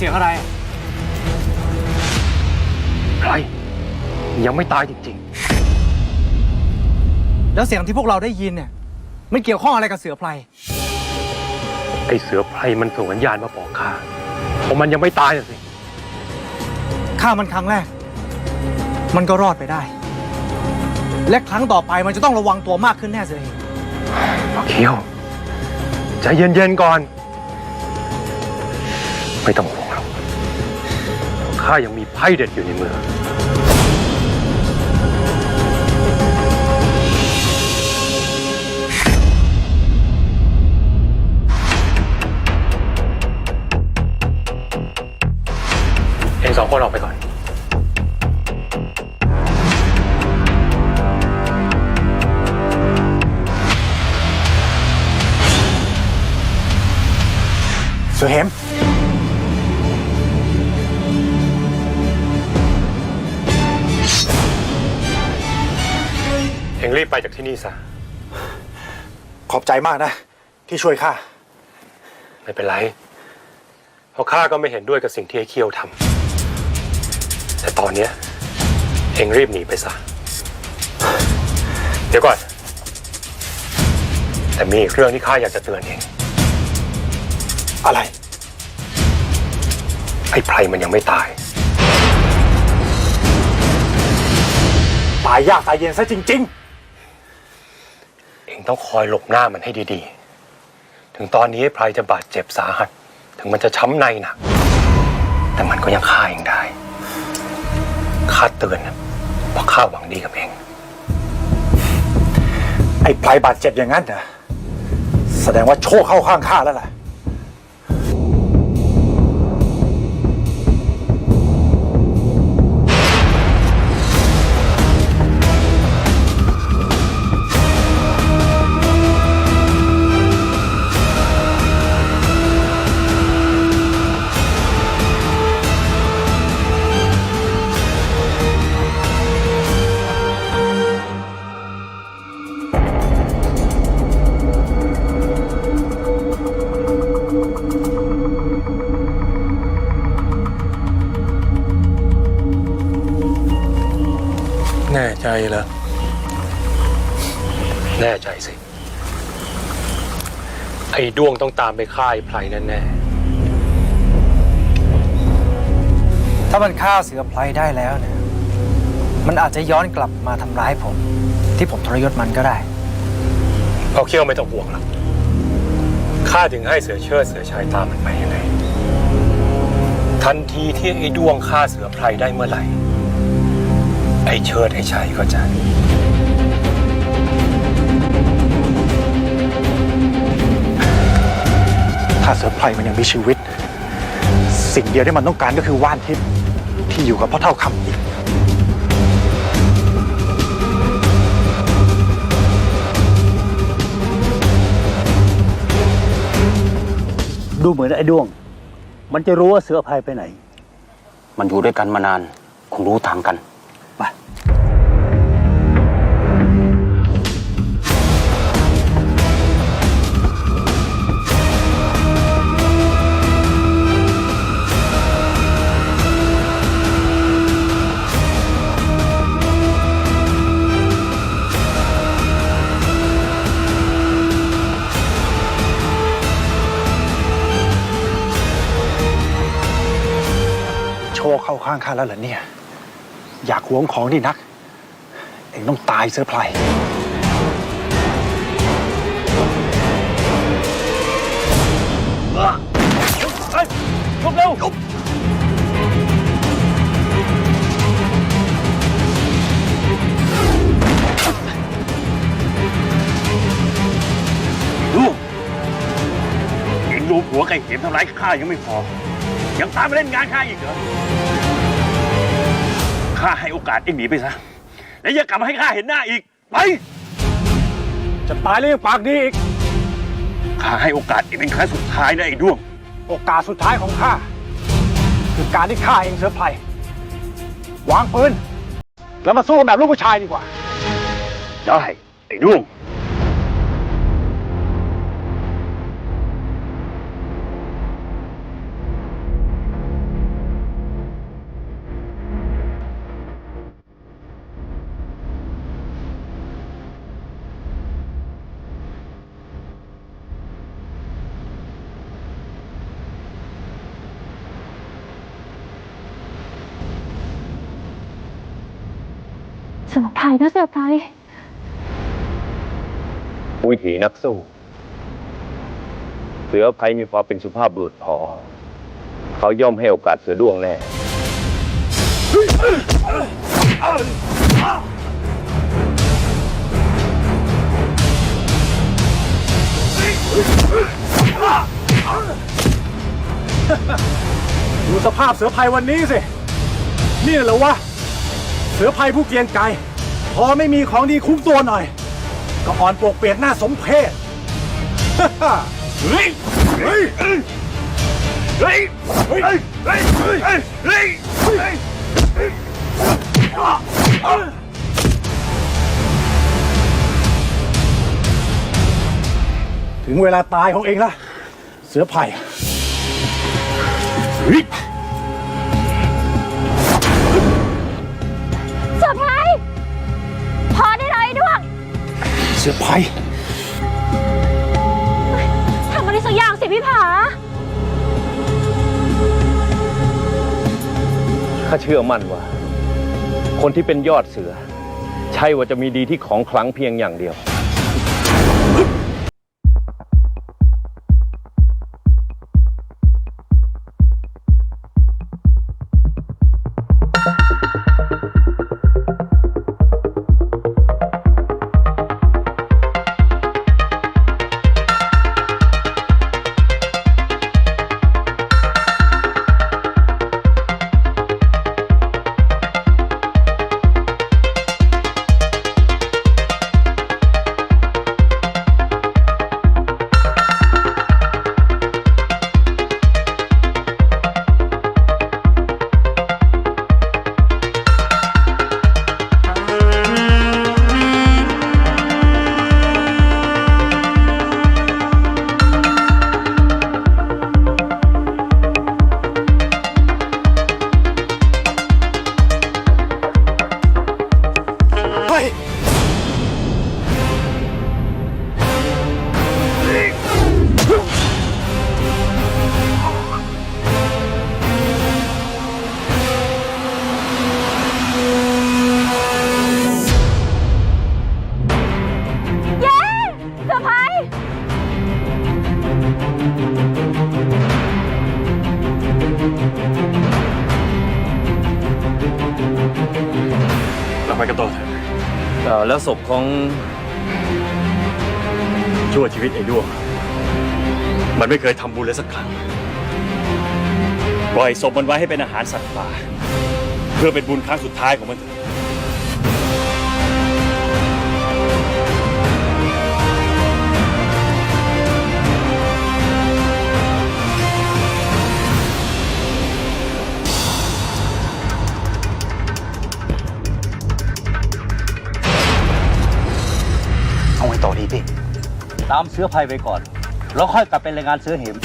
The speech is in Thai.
เสียงอะไร ใคร ยังไม่ตายจริงแล้วเสียงที่พวกเราได้ยินเนี่ยมันเกี่ยวข้องอะไรกับเสือไพร ๆ ไอ้เสือไพรมันส่งสัญญาณมาบอกข้าว่ามันยังไม่ตายน่ะสิ ฆ่ามันครั้งแรก มันก็รอดไปได้ และครั้งต่อไปมันจะต้องระวังตัวมากขึ้นแน่เสือเองพอเคียวใจเย็นๆก่อน ไม่ต้องห่วง ข้ายังมีไพ่เด็ดอยู่ในมือ เองสองคนออกไปก่อนสือเหม เองรีบไปจากที่นี่ซะ ขอบใจมากนะ ที่ช่วยข้า ไม่เป็นไร เพราะข้าก็ไม่เห็นด้วยกับสิ่งที่ไอ้เคียวทำ แต่ตอนเนี้ยเองรีบหนีไปซะ เดี๋ยวก่อน แต่มีอีกเรื่องที่ข้าอยากจะเตือนเอง อะไร ไอ้ไพรมันยังไม่ตาย ตายยากตายเย็นซะจริงเอ งต้องคอยหลบหน้ามันให้ดีๆ ถึงตอนนี้ไพรจะบาดเจ็บสาหัส ถึงมันจะช้ำในหนัก แต่มันก็ยังฆ่าเองได้ ข้าเตือนนะเพราะข้าหวังดีกับเอง ไอ้ไพรบาดเจ็บอย่างนั้นเหรอแสดงว่าโชคเข้าข้างข้าแล้วล่ะ แน่ใจสิ ไอ้ด้วงต้องตามไปฆ่าไอ้ไพรแน่ ถ้ามันฆ่าเสือไพรได้แล้วเนี่ย มันอาจจะย้อนกลับมาทำร้ายผม ที่ผมทรยศมันก็ได้ๆเอาเขี้ยวไม่ต้องห่วงหรอกข้าถึงให้เสือเชิดเสือชายตามมันไปยังไง ทันทีที่ไอ้ด้วงฆ่าเสือไพรได้เมื่อไหร่ ไอ้เชิดไอ้ชัยก็จะ เสือไพรมันยังมีชีวิต สิ่งเดียวที่มันต้องการก็คือว่านทิพย์ที่อยู่กับพ่อเท่าคำอีก ดูเหมือนไอ้ด้วง มันจะรู้ว่าเสือภัยไปไหน มันอยู่ด้วยกันมานาน คงรู้ทางกัน โชคเข้าข้างข้าแล้วเหรอเนี่ย อยากหวงของนี่นัก เองต้องตายเสือไพรลูกเองดูผัวไก่เห็มทำร้ายข้ายังไม่พอ ยังตามมาเล่นงานข้าอีกเหรอ ข้าให้โอกาสเองหนีไปซะ แล้วอย่ากลับมาให้ข้าเห็นหน้าอีก ไป จะตายแล้วยังปากดีอีก ข้าให้โอกาสเองเป็นครั้งสุดท้ายนะไอ้ด้วง โอกาสสุดท้ายของข้าคือการที่ข้าเองเสือไพรวางปืน แล้วมาสู้กันแบบลูกผู้ชายดีกว่า ได้ ไอ้ด้วง เสือไพรนะเสือไพรวิถีนักสู้ เสือภัยมีความเป็นสุภาพบุรุษพอ เขาย่อมให้โอกาสเสือด้วงแน่ดูสภาพเสือภัยวันนี้สิ นี่เหรอวะ เสือภัยผู้เกรียงไกร พอไม่มีของดีคุ้มตัวหน่อย ก็อ่อนปวกเปียกหน้าสมเพชเฮ้ยเฮ้ยเฮ้ยถึงเวลาตายของเองละเสือไผ่ เสือไผ่ทำอะไรสักอย่างสิพี่ผา ข้าเชื่อมั่นว่า คนที่เป็นยอดเสือ ใช่ว่าจะมีดีที่ของขลังเพียงอย่างเดียว แล้วศพของชั่วชีวิตไอ้ด้วงมันไม่เคยทำบุญเลยสักครั้ง ปล่อยศพมันไว้ให้เป็นอาหารสัตว์ป่า เพื่อเป็นบุญครั้งสุดท้ายของมันเถอะ ตามเสื้อภัยไปก่อน แล้วค่อยกลับไปรายงานเสื้อเหม